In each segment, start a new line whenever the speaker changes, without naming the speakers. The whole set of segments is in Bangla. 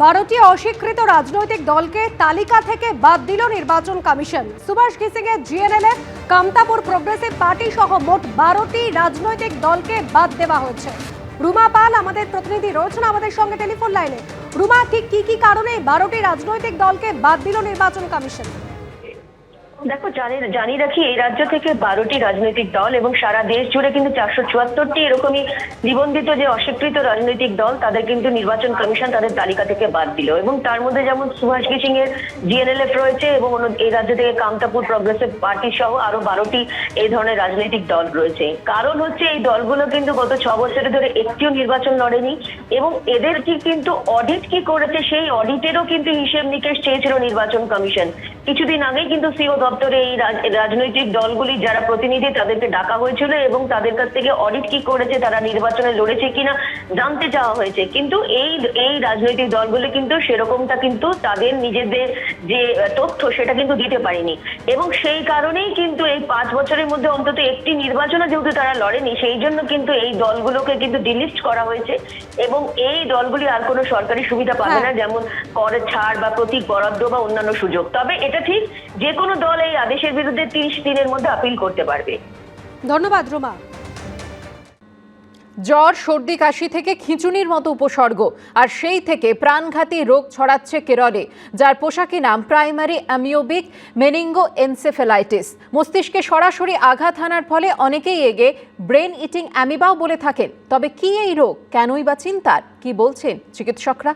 বারোটি অস্বীকৃত রাজনৈতিক দলকে তালিকা থেকে বাদ দিল নির্বাচন কমিশন। সুভাষ ঘিসিংয়ের জিএনএলএ কামতাপুর প্রোগ্রেসিভ পার্টি সহ মোট বারোটি রাজনৈতিক দলকে বাদ দেওয়া হয়েছে। রুমা পাল আমাদের প্রতিনিধি রয়েছেন আমাদের সঙ্গে টেলিফোন লাইনে। রুমা, ঠিক কি কি কারণে বারোটি রাজনৈতিক দলকে বাদ দিল নির্বাচন কমিশন?
দেখো, জানি রাখি, এই রাজ্য থেকে বারোটি রাজনৈতিক দল এবং সারা দেশ জুড়ে কিন্তু চারশো চুয়াত্তরটি এরকমই নিবন্ধিত যে অস্বীকৃত রাজনৈতিক দল, তাদের কিন্তু নির্বাচন কমিশন তাদের তালিকা থেকে বাদ দিল। এবং তার মধ্যে যেমন সুভাষ সিং এর জিএনএলএফ রয়েছে এবং এই রাজ্য থেকে কামতাপুর প্রগ্রেসিভ পার্টি সহ আরও বারোটি এই ধরনের রাজনৈতিক দল রয়েছে। কারণ হচ্ছে এই দলগুলো কিন্তু গত ছ বছরে ধরে একটিও নির্বাচন লড়েনি এবং এদের কি কিন্তু অডিট কি করেছে সেই অডিটেরও কিন্তু হিসেব নিকেশ চেয়েছিল নির্বাচন কমিশন। কিছুদিন আগেই কিন্তু সিও দপ্তরে এই রাজনৈতিক দলগুলি যারা প্রতিনিধি তাদেরকে ডাকা হয়েছিল এবং তাদের কাছ থেকে অডিট কি করেছে তারা নির্বাচনে লড়েছে কিনা জানতে চাওয়া হয়েছে। কিন্তু এই এই রাজনৈতিক দলগুলি কিন্তু সেরকমটা কিন্তু তাদের নিজেদের যে তথ্য সেটা কিন্তু দিতে পারেনি। এবং সেই কারণেই কিন্তু এই পাঁচ বছরের মধ্যে অন্তত একটি নির্বাচনে যেহেতু তারা লড়েনি সেই জন্য কিন্তু এই দলগুলোকে কিন্তু ডিলিস্ট করা হয়েছে এবং এই দলগুলি আর কোনো সরকারি সুবিধা পাবে
হ্যাঁ।
না যেমন কর ছাড় বা প্রতীক বরাদ্দ বা অন্যান্য সুযোগ। তবে এটা ঠিক, যে কোনো দল এই আদেশের বিরুদ্ধে তিরিশ দিনের মধ্যে আপিল করতে পারবে।
ধন্যবাদ, রুমা।
জ্বর, সর্দি, কাশি থেকে খিঁচুনির মতো উপসর্গ, আর সেই থেকে প্রাণঘাতী রোগ ছড়াচ্ছে কেরলে, যার পোশাকি নাম প্রাইমারি অ্যামিওবিক মেনিঙ্গো এনসেফেলাইটিস মস্তিষ্কে সরাসরি আঘাত হানার ফলে অনেকেই এগে ব্রেন ইটিং অ্যামিবাও বলে থাকেন। তবে কি এই রোগ? কেনই বা চিন্তার? কি বলছেন চিকিৎসকরা?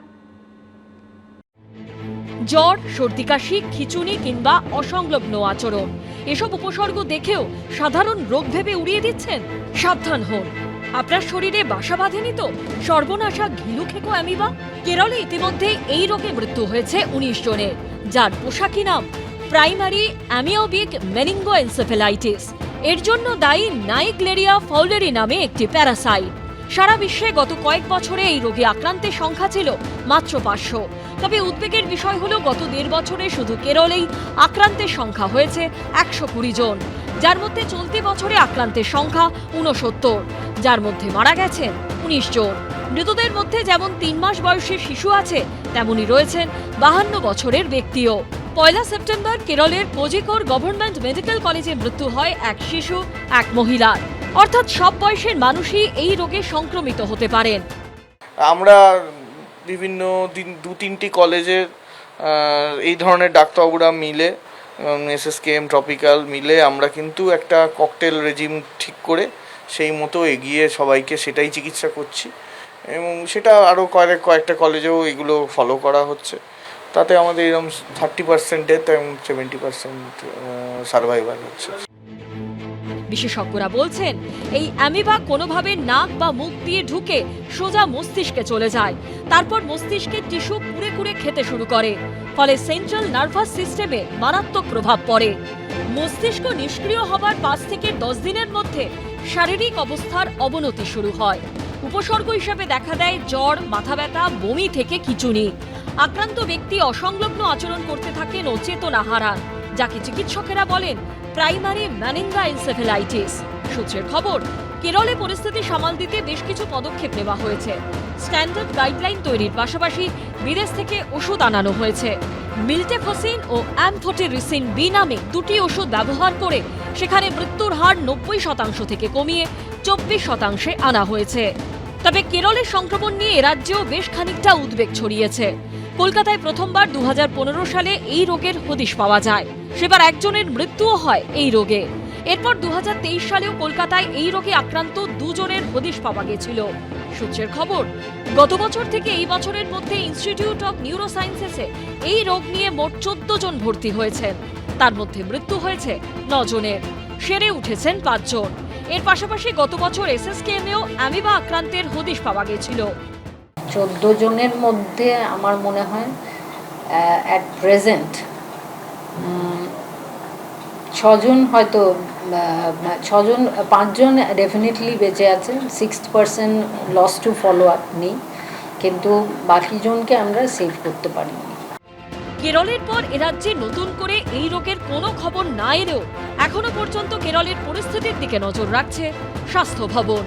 জ্বর, সর্দি কাশি খিচুনি কিংবা অসংলগ্ন আচরণ। এসব উপসর্গ দেখেও সাধারণ রোগ ভেবে উড়িয়ে দিচ্ছেন সাবধান হন। আপনার শরীরে বাসা বাঁধেনি তো? সর্বনাশা ঘিলু খেকো অ্যামিবা? কেরলে ইতিমধ্যে এই রোগে মৃত্যু হয়েছে উনিশ জনের, যার পোশাকি নাম প্রাইমারি অ্যামিওবিক মেনিঙ্গো এনসেফেলাইটিস এর জন্য দায়ী নাইগ্লেরিয়া ফাউলেরি নামে একটি প্যারাসাইট। সারা বিশ্বে গত কয়েক বছরে এই রোগে আক্রান্তের সংখ্যা ছিল মাত্র পাঁচশো। তবে উদ্বেগের বিষয় হলো গত দেড় বছরে শুধু কেরলেই আক্রান্তের সংখ্যা হয়েছে একশো কুড়ি জন। যার মধ্যে চলতি বছরে আক্রান্তের সংখ্যা উনসত্তর যার মধ্যে মারা গেছেন উনিশ জন। মৃতদের মধ্যে যেমন তিন মাস বয়সের শিশু আছে, তেমনি রয়েছেন বাহান্ন বছরের ব্যক্তিও। পয়লা সেপ্টেম্বর কেরলের কোজিকোর গভর্নমেন্ট মেডিকেল কলেজে মৃত্যু হয় এক শিশু, এক মহিলার। অর্থাৎ সব বয়সের মানুষই এই রোগে সংক্রমিত হতে পারেন।
আমরা বিভিন্ন দিন দু তিনটি কলেজের এই ধরনের ডাক্তারবাবুরা মিলে S S K M tropical মিলে আমরা কিন্তু একটা ককটেল রেজিম ঠিক করে সেই মতো এগিয়ে সবাইকে সেটাই চিকিৎসা করছি এবং সেটা আরও কয়েক কয়েকটা কলেজেও এগুলো ফলো করা হচ্ছে। তাতে আমাদের এরকম থার্টি পার্সেন্ট ডেথ এবং সেভেন্টি পার্সেন্ট সার্ভাইভাল হচ্ছে।
বিশেষজ্ঞরা বলছেন, এই অ্যামিবা কোনোভাবে নাক বা মুখ দিয়ে ঢুকে সোজা মস্তিষ্কে চলে যায়। তারপর মস্তিষ্কের টিস্যু কুড়ে কুড়ে খেতে শুরু করে। ফলে সেন্ট্রাল নার্ভাস সিস্টেমে মারাত্মক প্রভাব পড়ে। মস্তিষ্ক নিষ্ক্রিয় হবার পাঁচ থেকে দশ দিনের মধ্যে শারীরিক অবস্থার অবনতি শুরু হয়। উপসর্গ হিসেবে দেখা দেয় জ্বর, মাথা ব্যথা, বমি থেকে খিচুনি। আক্রান্ত ব্যক্তি অসংলগ্ন আচরণ করতে থাকেন ও চেতনা হারান যাকে চিকিৎসকেরা বলেন প্রাইমারি ম্যানিঙ্গা এনসেফেলাইটিস। সূত্রের খবর, কেরলে পরিস্থিতি সামাল দিতে বেশ কিছু পদক্ষেপ নেওয়া হয়েছে। স্ট্যান্ডার্ড গাইডলাইন তৈরির পাশাপাশি বিদেশ থেকে ওষুধ আনানো হয়েছে। মিল্টেফসিন ও অ্যামফোটেরিসিন বি নামে দুটি ওষুধ ব্যবহার করে সেখানে মৃত্যুর হার নব্বই শতাংশ থেকে কমিয়ে চব্বিশ শতাংশে আনা হয়েছে। তবে কেরলের সংক্রমণ নিয়ে রাজ্যেও বেশ খানিকটা উদ্বেগ ছড়িয়েছে। কলকাতায় প্রথমবার দুহাজার পনেরো সালে এই রোগের হদিশ পাওয়া যায়। সেবার একজনের মৃত্যুও হয় এই রোগে। এরপর দুহাজার তেইশ সালেও কলকাতায় এই রোগে আক্রান্ত দুজনের হদিশ পাওয়া গেছিল। সূত্রের খবর, গত বছর থেকে এই বছরের মধ্যে ইনস্টিটিউট অফ নিউরোসায়েন্সেসে এই রোগ নিয়ে মোট চোদ্দ জন ভর্তি হয়েছেন। তার মধ্যে মৃত্যু হয়েছে নজনের সেরে উঠেছেন পাঁচজন এর পাশাপাশি গত বছর এসএসকেএমেও অ্যামিবা আক্রান্তের হদিশ পাওয়া গেছিল।
চোদ্দ জনের মধ্যে আমার মনে হয় অ্যাট প্রেজেন্ট ছজন হয়তো ছজন, পাঁচজন ডেফিনেটলি বেঁচে আছেন six percent loss to follow up নেই, কিন্তু বাকি জনকে আমরা সেভ করতে পারিনি।
কেরলের পর এ রাজ্যে নতুন করে এই রোগের কোনো খবর না এলেও এখনও পর্যন্ত কেরলের পরিস্থিতির দিকে নজর রাখছে স্বাস্থ্য ভবন।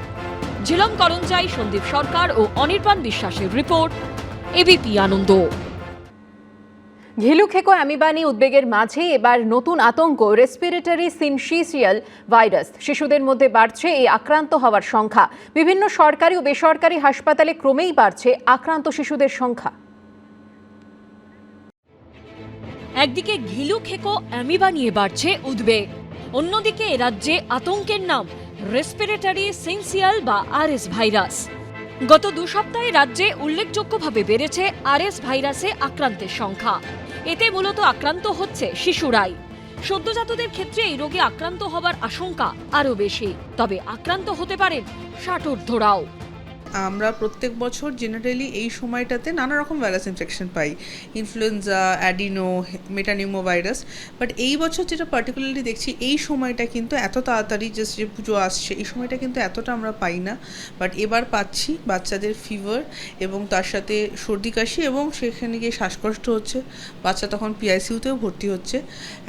ঝিলম করঞ্জাই সন্দীপ সরকার ও অনির্বাণ বিশ্বাসের রিপোর্ট এবিপি আনন্দ।
ঘিলু খেকো অ্যামিবানি উদ্বেগের মাঝে এবার নতুন আতঙ্ক রেসপিরেটরি সিনসিসিয়াল ভাইরাস শিশুদের মধ্যে বাড়ছে এই আক্রান্ত হওয়ার সংখ্যা। বিভিন্ন সরকারি ও বেসরকারি হাসপাতালে ক্রমেই বাড়ছে আক্রান্ত শিশুদের সংখ্যা।
একদিকে ঘিলু খেকো অ্যামিবা নিয়ে বাড়ছে উদ্বেগ অন্যদিকে রাজ্যে আতঙ্কের নাম। রেসপিরেটরি সেন্সিয়াল বা আরএস ভাইরাস গত দু সপ্তাহে রাজ্যে উল্লেখযোগ্যভাবে বেড়েছে আরএস ভাইরাসে আক্রান্তের সংখ্যা। এতে মূলত আক্রান্ত হচ্ছে শিশুরাই। সদ্যজাতদের ক্ষেত্রে এই রোগে আক্রান্ত হবার আশঙ্কা আরও বেশি। তবে আক্রান্ত হতে পারেন ষাটোর্ধরাও
আমরা প্রত্যেক বছর জেনারেলি এই সময়টাতে নানা রকম virus infection pi. Influenza adeno metapneumo virus but এই বছর যেটা পার্টিকুলারলি দেখছি, এই সময়টা কিন্তু এত তাড়াতাড়ি জাস্ট যে পুজো আসছে, এই সময়টা কিন্তু এতটা আমরা পাই না। বাট এবার পাচ্ছি বাচ্চাদের ফিভার এবং তার সাথে সর্দি, কাশি এবং সেখানে গিয়ে শ্বাসকষ্ট হচ্ছে। বাচ্চা তখন পিআইসিউতেও ভর্তি হচ্ছে।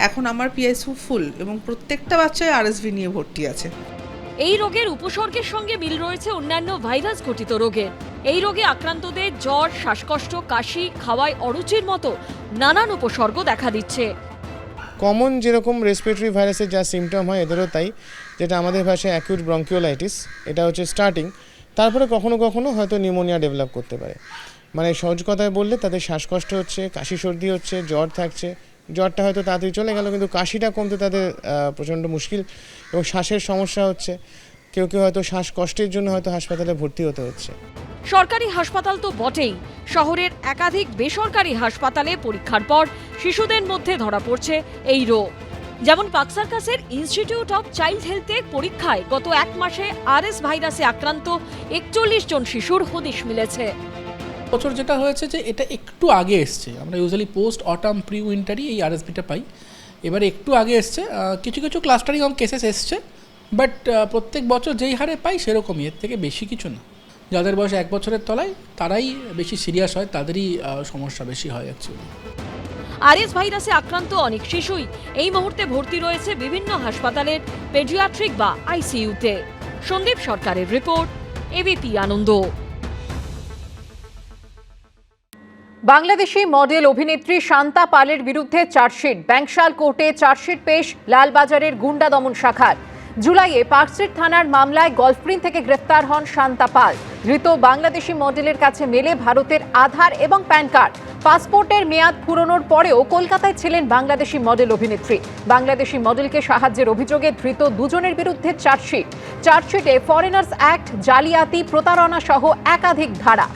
এখন আমার পিআইসিউ ফুল এবং প্রত্যেকটা বাচ্চায় আরএসভি নিয়ে ভর্তি আছে।
এই রোগের উপসর্গের সঙ্গে মিল রয়েছে অন্যান্য ভাইরাস ঘটিত রোগের এই রোগে আক্রান্তদের জ্বর, শ্বাসকষ্ট, কাশি, খাওয়ায় অরুচির মতো নানান উপসর্গ দেখা দিচ্ছে।
কমন যেরকম রেসপিরেটরি ভাইরাসের যা সিমটম হয়, এদেরও তাই, যেটা আমাদের ভাষায় অ্যাকিউট ব্রঙ্কিওলাইটিস এটা হচ্ছে স্টার্টিং তারপরে কখনো কখনো হয়তো নিউমোনিয়া ডেভেলপ করতে পারে। মানে সহজ কথায় বললে তাদের শ্বাসকষ্ট হচ্ছে, কাশি সর্দি হচ্ছে, জ্বর থাকছে জ্বরটা হয়তো তাড়াতাড়ি চলে গেল, কিন্তু কাশিটা কমতে তাদের প্রচণ্ড মুশকিল এবং শ্বাসের সমস্যা হচ্ছে। কেউ কেউ হয়তো শ্বাসকষ্টের জন্য হয়তো হাসপাতালে ভর্তি হতে হচ্ছে।
সরকারি হাসপাতাল তো বটেই। শহরের একাধিক বেসরকারি হাসপাতালে পরীক্ষার পর শিশুদের মধ্যে ধরা পড়ছে এই রোগ। যেমন পাকসার্কাসের ইনস্টিটিউট অফ চাইল্ড হেলথে পরীক্ষায় গত এক মাসে আরএস ভাইরাসে আক্রান্ত একচল্লিশ জন শিশুর হদিশ মিলেছে।
বছর যেটা হয়েছে যে এটা একটু আগে এসছে। আমরা ইউজুয়ালি পোস্ট অটাম প্রি উইন্টারই এই আরএসবিটা পাই। এবারে একটু আগে এসছে। কিছু কিছু ক্লাস্টারিং অফ কেসেস এসছে। বাট প্রত্যেক বছর যেই হারে পাই সেরকমই। এর থেকে বেশি কিছু না। যাদের বয়স এক বছরের তলায়, তারাই বেশি সিরিয়াস হয়, তাদেরই সমস্যা বেশি হয় অ্যাকচুয়ালি
আরএস ভাইরাসে আক্রান্ত অনেক শিশুই। এই মুহূর্তে ভর্তি রয়েছে বিভিন্ন হাসপাতালের পেডিয়াট্রিক বা আইসিইউতে সন্দীপ সরকারের report ABP Ananda.
Bangladeshi model অভিনেত্রী শান্তা পালের বিরুদ্ধে চার্জশিট। ব্যাংশাল কোর্টে চার্জশিট পেশ লালবাজারের গুন্ডা দমন শাখার। জুলাইয়ে পার্কস্ট্রিট থানার মামলায় গলফগ্রিন থেকে গ্রেফতার হন শান্তা পাল। ধৃত বাংলাদেশি মডেলের কাছে মেলে ভারতের আধার এবং প্যান কার্ড। পাসপোর্টের মেয়াদ ফুরনোর পরেও কলকাতায় ছিলেন বাংলাদেশি মডেল অভিনেত্রী। বাংলাদেশি মডেলকে সাহায্যের অভিযোগে ধৃত দুজনের বিরুদ্ধে চার্জশিট। চার্জশিটে ফরেনার্স অ্যাক্ট, জালিয়াতি, প্রতারণা সহ একাধিক ধারা।